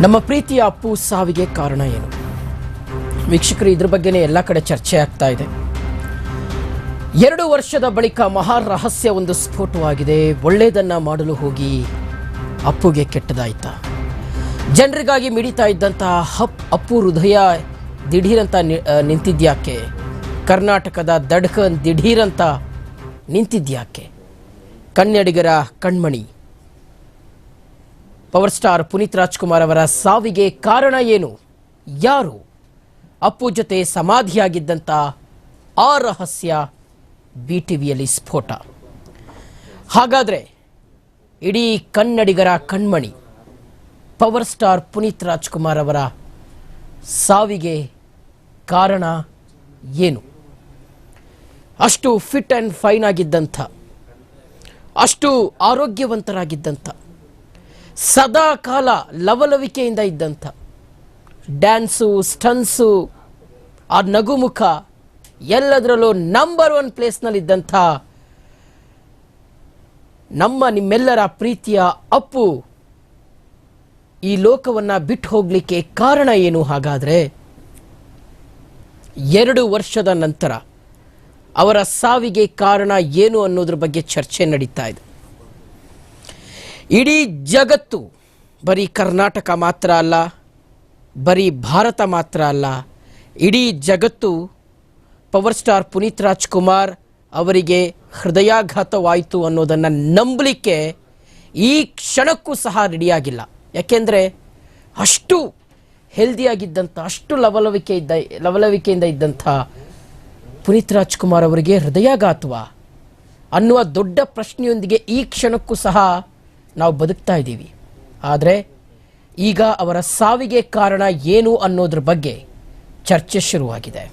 ನಮ್ಮ ಪ್ರೀತಿಯ ಅಪ್ಪು ಸಾವಿಗೆ ಕಾರಣ ಏನು? ವೀಕ್ಷಕರು, ಇದ್ರ ಬಗ್ಗೆನೇ ಎಲ್ಲ ಕಡೆ ಚರ್ಚೆ ಆಗ್ತಾ ಇದೆ. ಎರಡು ವರ್ಷದ ಬಳಿಕ ಮಹಾ ರಹಸ್ಯ ಒಂದು ಸ್ಫೋಟವಾಗಿದೆ. ಒಳ್ಳೆಯದನ್ನ ಮಾಡಲು ಹೋಗಿ ಅಪ್ಪುಗೆ ಕೆಟ್ಟದಾಯ್ತ. ಜನರಿಗಾಗಿ ಮಿಡಿತಾ ಇದ್ದಂತಹ ಹಪ್ ಅಪ್ಪು ಹೃದಯ ದಿಢೀರಂತ ನಿಂತಿದ್ಯಾಕೆ? ಕರ್ನಾಟಕದ ದಡ್ಕನ್ ದಿಢೀರಂತ ನಿಂತಿದ್ಯಾಕೆ? ಕನ್ನಡಿಗರ ಕಣ್ಮಣಿ. ಪವರ್ ಸ್ಟಾರ್ ಪುನೀತ್ ರಾಜ್ಕುಮಾರ್ ಅವರ ಸಾವಿಗೆ ಕಾರಣ ಏನು? ಯಾರು? ಅಪ್ಪು ಜೊತೆ ಸಮಾಧಿಯಾಗಿದ್ದಂಥ ಆ ರಹಸ್ಯ ಬಿ ವಿಯಲ್ಲಿ ಸ್ಫೋಟ. ಹಾಗಾದರೆ ಇಡೀ ಕನ್ನಡಿಗರ ಕಣ್ಮಣಿ ಪವರ್ ಸ್ಟಾರ್ ಪುನೀತ್ ರಾಜ್ಕುಮಾರ್ ಅವರ ಸಾವಿಗೆ ಕಾರಣ ಏನು? ಅಷ್ಟು ಫಿಟ್ ಆ್ಯಂಡ್ ಫೈನ್ ಆಗಿದ್ದಂಥ, ಅಷ್ಟು ಆರೋಗ್ಯವಂತರಾಗಿದ್ದಂಥ ಸದಾ ಕಾಲ ಲವಲವಿಕೆಯಿಂದ ಇದ್ದಂಥ. ಡ್ಯಾನ್ಸು, ಸ್ಟನ್ಸು, ಆ ನಗುಮುಖ, ಎಲ್ಲದರಲ್ಲೂ ನಂಬರ್ ಒನ್ ಪ್ಲೇಸ್ನಲ್ಲಿದ್ದಂಥ ನಮ್ಮ ನಿಮ್ಮೆಲ್ಲರ ಪ್ರೀತಿಯ ಅಪ್ಪು ಈ ಲೋಕವನ್ನು ಬಿಟ್ಟು ಹೋಗಲಿಕ್ಕೆ ಕಾರಣ ಏನು ಹಾಗಾದರೆ ಎರಡು ವರ್ಷದ ನಂತರ ಅವರ ಸಾವಿಗೆ ಕಾರಣ ಏನು ಅನ್ನೋದ್ರ ಬಗ್ಗೆ ಚರ್ಚೆ ನಡೀತಾ ಇದೆ. ಇಡೀ ಜಗತ್ತು ಬರೀ ಕರ್ನಾಟಕ ಮಾತ್ರ ಅಲ್ಲ, ಬರೀ ಭಾರತ ಮಾತ್ರ ಅಲ್ಲ, ಇಡೀ ಜಗತ್ತು ಪವರ್ ಸ್ಟಾರ್ ಪುನೀತ್ ರಾಜ್ಕುಮಾರ್ ಅವರಿಗೆ ಹೃದಯಾಘಾತವಾಯಿತು ಅನ್ನೋದನ್ನು ನಂಬಲಿಕ್ಕೆ ಈ ಕ್ಷಣಕ್ಕೂ ಸಹ ರೆಡಿಯಾಗಿಲ್ಲ. ಯಾಕೆಂದರೆ ಅಷ್ಟು ಹೆಲ್ದಿಯಾಗಿದ್ದಂಥ, ಅಷ್ಟು ಲವಲವಿಕೆ ಇದ್ದ, ಲವಲವಿಕೆಯಿಂದ ಇದ್ದಂಥ ಪುನೀತ್ ರಾಜ್ಕುಮಾರ್ ಅವರಿಗೆ ಹೃದಯಾಘಾತವ ಅನ್ನುವ ದೊಡ್ಡ ಪ್ರಶ್ನೆಯೊಂದಿಗೆ ಈ ಕ್ಷಣಕ್ಕೂ ಸಹ ನಾವು ಬದುಕ್ತಾ ಇದ್ದೀವಿ. ಆದರೆ ಈಗ ಅವರ ಸಾವಿಗೆ ಕಾರಣ ಏನು ಅನ್ನೋದ್ರ ಬಗ್ಗೆ ಚರ್ಚೆ ಶುರುವಾಗಿದೆ.